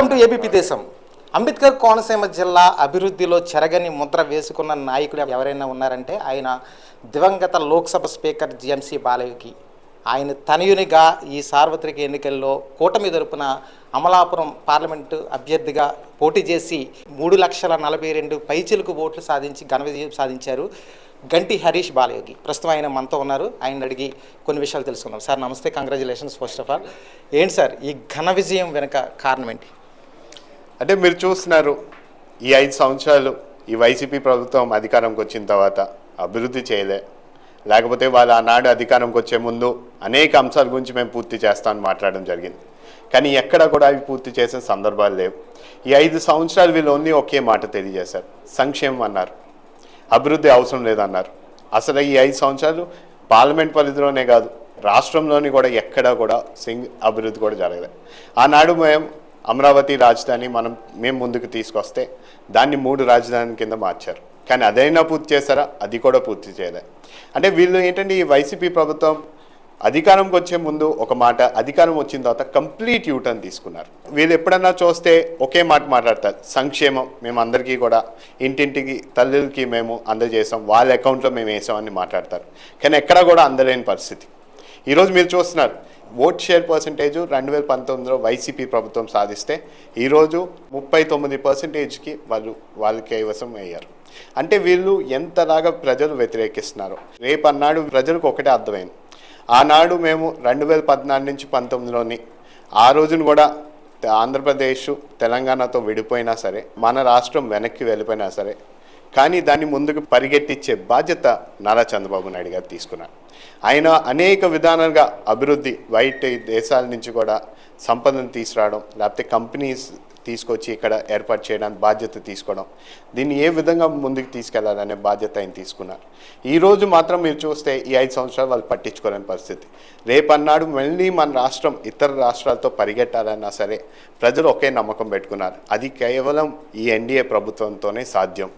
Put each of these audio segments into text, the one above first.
Welcome to ABP దేశం అంబేద్కర్ కోనసీమ జిల్లా అభివృద్ధిలో చెరగని ముద్ర వేసుకున్న నాయకుడు ఎవరైనా ఉన్నారంటే ఆయన దివంగత లోక్సభ స్పీకర్ జిఎంసి బాలయ్యకి ఆయన తనయునిగా ఈ సార్వత్రిక ఎన్నికల్లో కూటమి తరపున అమలాపురం పార్లమెంటు అభ్యర్థిగా పోటీ చేసి మూడు లక్షల నలభై రెండు పైచిలకు ఓట్లు సాధించి ఘన విజయం సాధించారు గంటి హరీష్ బాలయోగి ప్రస్తుతం ఆయన మనతో ఉన్నారు ఆయన అడిగి కొన్ని విషయాలు తెలుసుకుందాం సార్ నమస్తే కంగ్రాచులేషన్స్ ఫస్ట్ ఆఫ్ ఆల్ ఏంటి సార్ ఈ ఘన విజయం వెనుక కారణం ఏంటి అంటే మీరు చూస్తున్నారు ఈ ఐదు సంవత్సరాలు ఈ వైసీపీ ప్రభుత్వం అధికారంకి వచ్చిన తర్వాత అభివృద్ధి చేయలే. లేకపోతే వాళ్ళు ఆనాడు అధికారంకి వచ్చే ముందు అనేక అంశాల గురించి మేము పూర్తి చేస్తామని మాట్లాడడం జరిగింది. కానీ ఎక్కడ కూడా అవి పూర్తి చేసిన సందర్భాలు లేవు. ఈ ఐదు సంవత్సరాలు వీళ్ళు ఓన్లీ ఒకే మాట తెలియజేశారు. సంక్షేమం అన్నారు. అభివృద్ధి అవసరం లేదన్నారు. అసలు ఈ ఐదు సంవత్సరాలు పార్లమెంట్ పరిధిలోనే కాదు రాష్ట్రంలోని కూడా ఎక్కడా కూడా సింగ్ అభివృద్ధి కూడా జరగలేదు ఆనాడు మేము అమరావతి రాజధాని మనం మేము ముందుకు తీసుకొస్తే దాన్ని మూడు రాజధాని కింద మార్చారు. కానీ అదైనా పూర్తి చేశారా? అది కూడా పూర్తి చేయలే. అంటే వీళ్ళు ఏంటంటే ఈ వైసీపీ ప్రభుత్వం అధికారంకి వచ్చే ముందు ఒక మాట అధికారం వచ్చిన తర్వాత కంప్లీట్ యూటర్న్ తీసుకున్నారు. వీళ్ళు ఎప్పుడన్నా చూస్తే ఒకే మాట మాట్లాడతారు. సంక్షేమం మేము అందరికీ కూడా ఇంటింటికి తల్లులకి మేము అందజేసాం వాళ్ళ అకౌంట్లో మేము వేసామని మాట్లాడతారు. కానీ ఎక్కడా కూడా అందలేని పరిస్థితి. ఈరోజు మీరు చూస్తున్నారు ఓట్ షేర్ పర్సంటేజ్ రెండు వేల పంతొమ్మిదిలో వైసీపీ ప్రభుత్వం సాధిస్తే ఈరోజు ముప్పై తొమ్మిది పర్సెంటేజ్కి వాళ్ళు వాళ్ళు కైవసం అయ్యారు. అంటే వీళ్ళు ఎంతలాగా ప్రజలు వ్యతిరేకిస్తున్నారు. రేపు అన్నాడు ప్రజలకు ఒకటే అర్థమైంది. ఆనాడు మేము రెండు వేల పద్నాలుగు నుంచి పంతొమ్మిదిలోని ఆ రోజును కూడా ఆంధ్రప్రదేశ్ తెలంగాణతో విడిపోయినా సరే మన రాష్ట్రం వెనక్కి వెళ్ళిపోయినా సరే కానీ దాన్ని ముందుకు పరిగెట్టించే బాధ్యత నారా చంద్రబాబు నాయుడు గారు తీసుకున్నారు. ఆయన అనేక విధానాలుగా అభివృద్ధి బయట దేశాల నుంచి కూడా సంపదను తీసుకురావడం లేకపోతే కంపెనీస్ తీసుకొచ్చి ఇక్కడ ఏర్పాటు చేయడానికి బాధ్యత తీసుకోవడం దీన్ని ఏ విధంగా ముందుకు తీసుకెళ్ళాలనే బాధ్యత ఆయన తీసుకున్నారు. ఈరోజు మాత్రం మీరు చూస్తే ఈ ఐదు సంవత్సరాలు వాళ్ళు పట్టించుకోలేని పరిస్థితి. రేపన్నాడు మళ్ళీ మన రాష్ట్రం ఇతర రాష్ట్రాలతో పరిగెట్టాలన్నా సరే ప్రజలు ఒకే నమ్మకం పెట్టుకున్నారు. అది కేవలం ఈ ఎన్డీఏ ప్రభుత్వంతోనే సాధ్యం.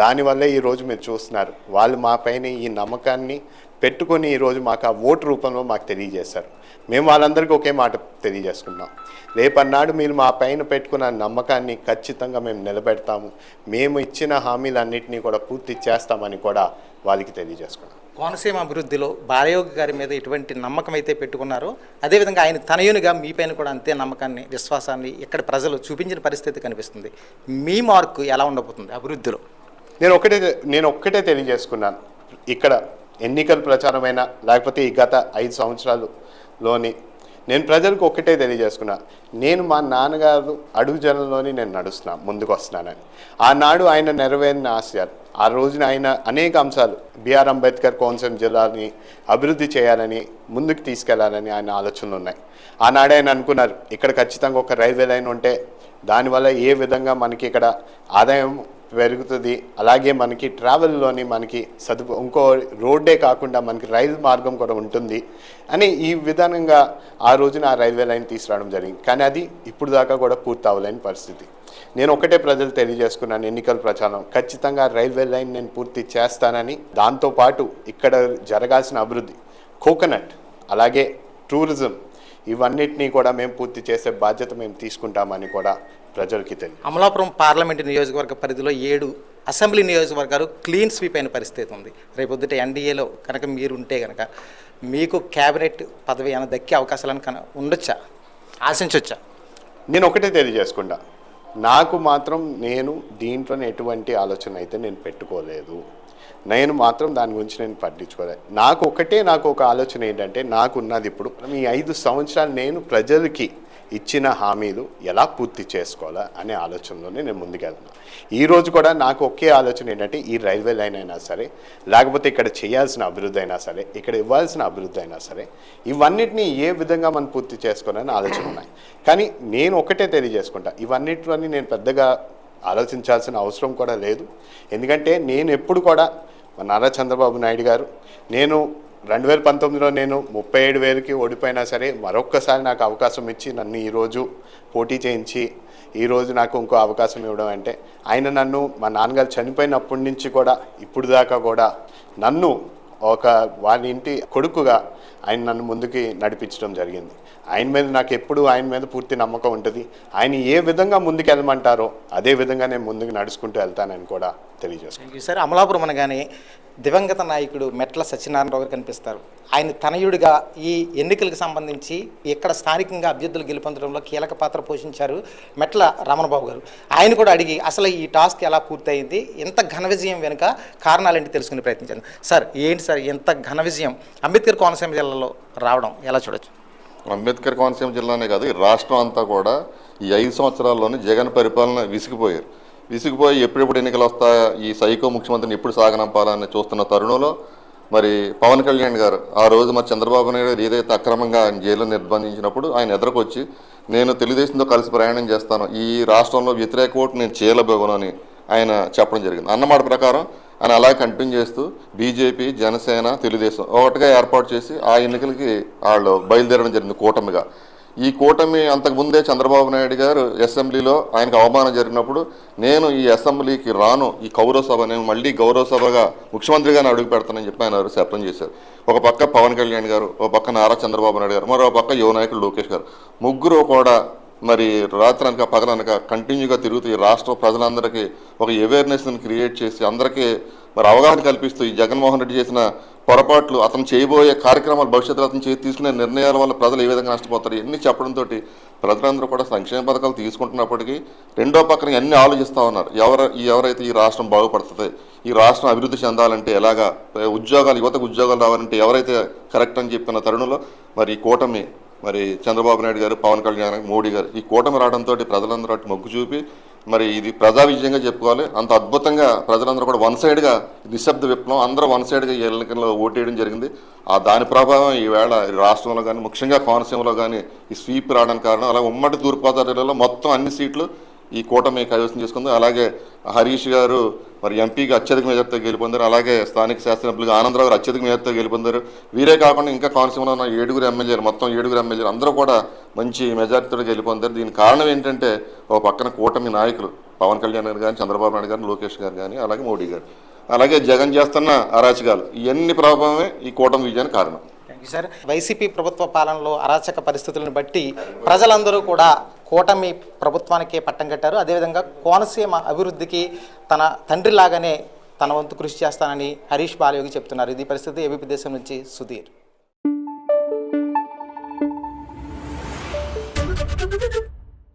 దానివల్లే ఈరోజు మీరు చూస్తున్నారు. వాళ్ళు మా పైన ఈ నమ్మకాన్ని పెట్టుకొని ఈరోజు మాకు ఆ ఓటు రూపంలో మాకు తెలియజేశారు. మేము వాళ్ళందరికీ ఒకే మాట తెలియజేసుకున్నాం రేపన్నాడు మీరు మా పైన పెట్టుకున్న నమ్మకాన్ని ఖచ్చితంగా మేము నిలబెడతాము. మేము ఇచ్చిన హామీలన్నింటినీ కూడా పూర్తి చేస్తామని కూడా వాళ్ళకి తెలియజేసుకున్నాం. కోనసీమ అభివృద్ధిలో బాలయోగి గారి మీద ఎటువంటి నమ్మకం అయితే పెట్టుకున్నారో అదేవిధంగా ఆయన తనయునిగా మీ పైన కూడా అంతే నమ్మకాన్ని విశ్వాసాన్ని ఇక్కడ ప్రజలు చూపించిన పరిస్థితి కనిపిస్తుంది. మీ మార్కు ఎలా ఉండబోతుంది అభివృద్ధిలో? నేను ఒకటే నేను ఒక్కటే తెలియజేసుకున్నాను. ఇక్కడ ఎన్నికల ప్రచారమైనా లేకపోతే ఈ గత ఐదు సంవత్సరాలులోని నేను ప్రజలకు ఒక్కటే తెలియజేసుకున్నా. నేను మా నాన్నగారు అడుగు జనంలోని నేను నడుస్తున్నా ముందుకు వస్తున్నానని. ఆనాడు ఆయన నెరవేరిన ఆశయాలు ఆ రోజున ఆయన అనేక అంశాలు బిఆర్ అంబేద్కర్ కోనసీమ జిల్లాని అభివృద్ధి చేయాలని ముందుకు తీసుకెళ్ళాలని ఆయన ఆలోచనలు ఉన్నాయి. ఆనాడే ఆయన అనుకున్నారు ఇక్కడ ఖచ్చితంగా ఒక రైల్వే లైన్ ఉంటే దానివల్ల ఏ విధంగా మనకి ఇక్కడ ఆదాయం పెరుగుతుంది. అలాగే మనకి ట్రావెల్లోని మనకి సదుపు ఇంకో రోడ్డే కాకుండా మనకి రైలు మార్గం కూడా ఉంటుంది. అని ఈ విధానంగా ఆ రోజున ఆ రైల్వే లైన్ తీసుకురావడం జరిగింది. కానీ అది ఇప్పుడు దాకా కూడా పూర్తి అవ్వలేని పరిస్థితి. నేను ఒకటే ప్రజలు తెలియజేసుకున్నాను ఎన్నికల ప్రచారం. ఖచ్చితంగా రైల్వే లైన్ నేను పూర్తి చేస్తానని. దాంతోపాటు ఇక్కడ జరగాల్సిన అభివృద్ధి కోకోనట్ అలాగే టూరిజం ఇవన్నిటినీ కూడా మేము పూర్తి చేసే బాధ్యత మేము తీసుకుంటామని కూడా ప్రజలకి తెలియదు. అమలాపురం పార్లమెంటు నియోజకవర్గ పరిధిలో ఏడు అసెంబ్లీ నియోజకవర్గాలు క్లీన్ స్వీప్ అయిన పరిస్థితి ఉంది. రేపొద్దుట ఎన్డీఏలో కనుక మీరు ఉంటే కనుక మీకు క్యాబినెట్ పదవి ఏమైనా దక్కే అవకాశాలను కన ఉండొచ్చా? ఆశించవచ్చా నేను ఒకటే తెలియజేసుకుంటా. నాకు మాత్రం నేను దీంట్లో ఎటువంటి ఆలోచన అయితే నేను పెట్టుకోలేదు. నేను మాత్రం దాని గురించి నేను పట్టించుకోలేదు నాకు ఒకటే నాకు ఒక ఆలోచన ఏంటంటే నాకు ఉన్నది ఇప్పుడు ఈ ఐదు సంవత్సరాలు నేను ప్రజలకి ఇచ్చిన హామీలు ఎలా పూర్తి చేసుకోవాలా అనే ఆలోచనలోనే నేను ముందుకెళ్తున్నాను ఈరోజు కూడా నాకు ఒకే ఆలోచన ఏంటంటే ఈ రైల్వే లైన్ అయినా సరే లేకపోతే ఇక్కడ చేయాల్సిన అభివృద్ధి అయినా సరే ఇక్కడ ఇవ్వాల్సిన అభివృద్ధి అయినా సరే ఇవన్నిటిని ఏ విధంగా మనం పూర్తి చేసుకోవాలని ఆలోచన ఉన్నాయి. కానీ నేను ఒకటే తెలియజేసుకుంటా ఇవన్నిటిని నేను పెద్దగా ఆలోచించాల్సిన అవసరం కూడా లేదు. ఎందుకంటే నేను ఎప్పుడు కూడా మా నారా చంద్రబాబు నాయుడు గారు నేను రెండు వేల పంతొమ్మిదిలో నేను ముప్పై ఏడు వేలకి ఓడిపోయినా సరే మరొక్కసారి నాకు అవకాశం ఇచ్చి నన్ను ఈరోజు పోటీ చేయించి ఈరోజు నాకు ఇంకో అవకాశం ఇవ్వడం అంటే ఆయన నన్ను మా నాన్నగారు చనిపోయినప్పటి నుంచి కూడా ఇప్పుడు దాకా కూడా నన్ను ఒక వాని ఇంటి కొడుకుగా ఆయన నన్ను ముందుకి నడిపించడం జరిగింది. ఆయన మీద నాకు ఎప్పుడు ఆయన మీద పూర్తి నమ్మకం ఉంటుంది. ఆయన ఏ విధంగా ముందుకు వెళ్ళమంటారో అదే విధంగా నేను ముందుకు నడుచుకుంటూ వెళ్తానని కూడా తెలియజేస్తాను సార్ అమలాపురం అనగానే దివంగత నాయకుడు మెట్ల సత్యనారాయణరావు గారు కనిపిస్తారు. ఆయన తనయుడిగా ఈ ఎన్నికలకు సంబంధించి ఇక్కడ స్థానికంగా అభ్యర్థులు గెలుపొందడంలో కీలక పాత్ర పోషించారు మెట్ల రమణబాబు గారు. ఆయన కూడా అడిగి అసలు ఈ టాస్క్ ఎలా పూర్తయింది? ఇంత ఘన విజయం వెనుక కారణాలేంటి తెలుసుకునే ప్రయత్నించాను సార్ ఏంటి సార్ ఇంత ఘన విజయం అంబేద్కర్ కోనసీమ జిల్లాలో రావడం ఎలా చూడొచ్చు? అంబేద్కర్ కోనసీమ జిల్లానే కాదు ఈ రాష్ట్రం అంతా కూడా ఈ ఐదు సంవత్సరాల్లోనే జగన్ పరిపాలన విసిగిపోయారు. విసిగిపోయి ఎప్పుడెప్పుడు ఎన్నికలు వస్తాయా ఈ సైకో ముఖ్యమంత్రిని ఎప్పుడు సాగనంపాలని చూస్తున్న తరుణంలో మరి పవన్ కళ్యాణ్ గారు ఆ రోజు మరి చంద్రబాబు నాయుడు గారు ఏదైతే అక్రమంగా ఆయన జైల్లో నిర్బంధించినప్పుడు ఆయన ఎదురకొచ్చి నేను తెలుగుదేశంతో కలిసి ప్రయాణం చేస్తాను ఈ రాష్ట్రంలో వ్యతిరేక ఓటు నేను చేయలేబోను అని ఆయన చెప్పడం జరిగింది. అన్నమాట ప్రకారం అని అలా కంటిన్యూ చేస్తూ బీజేపీ జనసేన తెలుగుదేశం ఒకటిగా ఏర్పాటు చేసి ఆ ఎన్నికలకి వాళ్ళు బయలుదేరడం జరిగింది కూటమిగా. ఈ కూటమి అంతకుముందే చంద్రబాబు నాయుడు గారు అసెంబ్లీలో ఆయనకు అవమానం జరిగినప్పుడు నేను ఈ అసెంబ్లీకి రాను ఈ కౌరవ సభ నేను మళ్ళీ గౌరవ సభగా ముఖ్యమంత్రిగానే అడుగు పెడతానని చెప్పి ఆయన శపథం చేశారు. ఒక పక్క పవన్ కళ్యాణ్ గారు ఒక పక్క నారా చంద్రబాబు నాయుడు గారు మరో పక్క యువ నాయకుడు లోకేష్ గారు. ముగ్గురు కూడా మరి రాత్రనక పగలనక కంటిన్యూగా తిరుగుతూ ఈ రాష్ట్ర ప్రజలందరికీ ఒక అవేర్నెస్ని క్రియేట్ చేసి అందరికీ మరి అవగాహన కల్పిస్తూ ఈ జగన్మోహన్ రెడ్డి చేసిన పొరపాట్లు అతను చేయబోయే కార్యక్రమాలు భవిష్యత్తులో అతను చే- తీసుకునే నిర్ణయాల వల్ల ప్రజలు ఏ విధంగా నష్టపోతారు ఇవన్నీ చెప్పడంతో ప్రజలందరూ కూడా సంక్షేమ పథకాలు తీసుకుంటున్నప్పటికీ రెండో పక్కన అన్ని ఆలోచిస్తూ ఉన్నారు. ఎవరు ఎవరైతే ఈ రాష్ట్రం బాగుపడుతుంది ఈ రాష్ట్రం అభివృద్ధి చెందాలంటే ఎలాగా ఉద్యోగాలు యువతకు ఉద్యోగాలు రావాలంటే ఎవరైతే కరెక్ట్ అని చెప్పిన తరుణంలో మరి ఈ కూటమి మరి చంద్రబాబు నాయుడు గారు పవన్ కళ్యాణ్ మోడీ గారు ఈ కూటమి రావడంతో ప్రజలందరూ అటు మొగ్గు చూపి మరి ఇది ప్రజా విజయంగా చెప్పుకోవాలి. అంత అద్భుతంగా ప్రజలందరూ కూడా వన్ సైడ్గా నిశ్శబ్ద విప్లవం అందరూ వన్ సైడ్గా ఈ ఎన్నికల్లో ఓటేయడం జరిగింది. ఆ దాని ప్రభావం ఈవేళ ఈ రాష్ట్రంలో కానీ ముఖ్యంగా కోనసీమలో కానీ ఈ స్వీప్ రావడానికి కారణం అలాగే ఉమ్మడి తూర్పుగోదావరి జిల్లాలో మొత్తం అన్ని సీట్లు ఈ కూటమి కైవసం చేసుకుంది. అలాగే హరీష్ గారు మరి ఎంపీగా అత్యధిక మెజార్టీతో గెలుపొందారు అలాగే స్థానిక శాసనసభ్యులుగా ఆనందరావు గారు అత్యధిక మెజార్టీతో గెలుపొందారు. వీరే కాకుండా ఇంకా కోనసీమలో ఉన్న ఏడుగురు ఎమ్మెల్యేలు మొత్తం ఏడుగురు ఎమ్మెల్యేలు అందరూ కూడా మంచి మెజార్టీతో గెలుపొందారు. దీని కారణం ఏంటంటే ఓ పక్కన కూటమి నాయకులు పవన్ కళ్యాణ్ గారు కానీ చంద్రబాబు నాయుడు గారు లోకేష్ గారు కానీ అలాగే మోడీ గారు. అలాగే జగన్ చేస్తున్న అరాచకాలు ఇవన్నీ ప్రభావమే ఈ కూటమి విజయానికి కారణం. సార్. వైసీపీ ప్రభుత్వ పాలనలో అరాచక పరిస్థితులను బట్టి ప్రజలందరూ కూడా కూటమి ప్రభుత్వానికే పట్టం కట్టారు. అదేవిధంగా కోనసీమ అభివృద్ధికి తన తండ్రి లాగానే తన వంతు కృషి చేస్తానని హరీష్ బాలయోగి చెప్తున్నారు. ఇది పరిస్థితి ఏబీపీ దేశం నుంచి సుధీర్.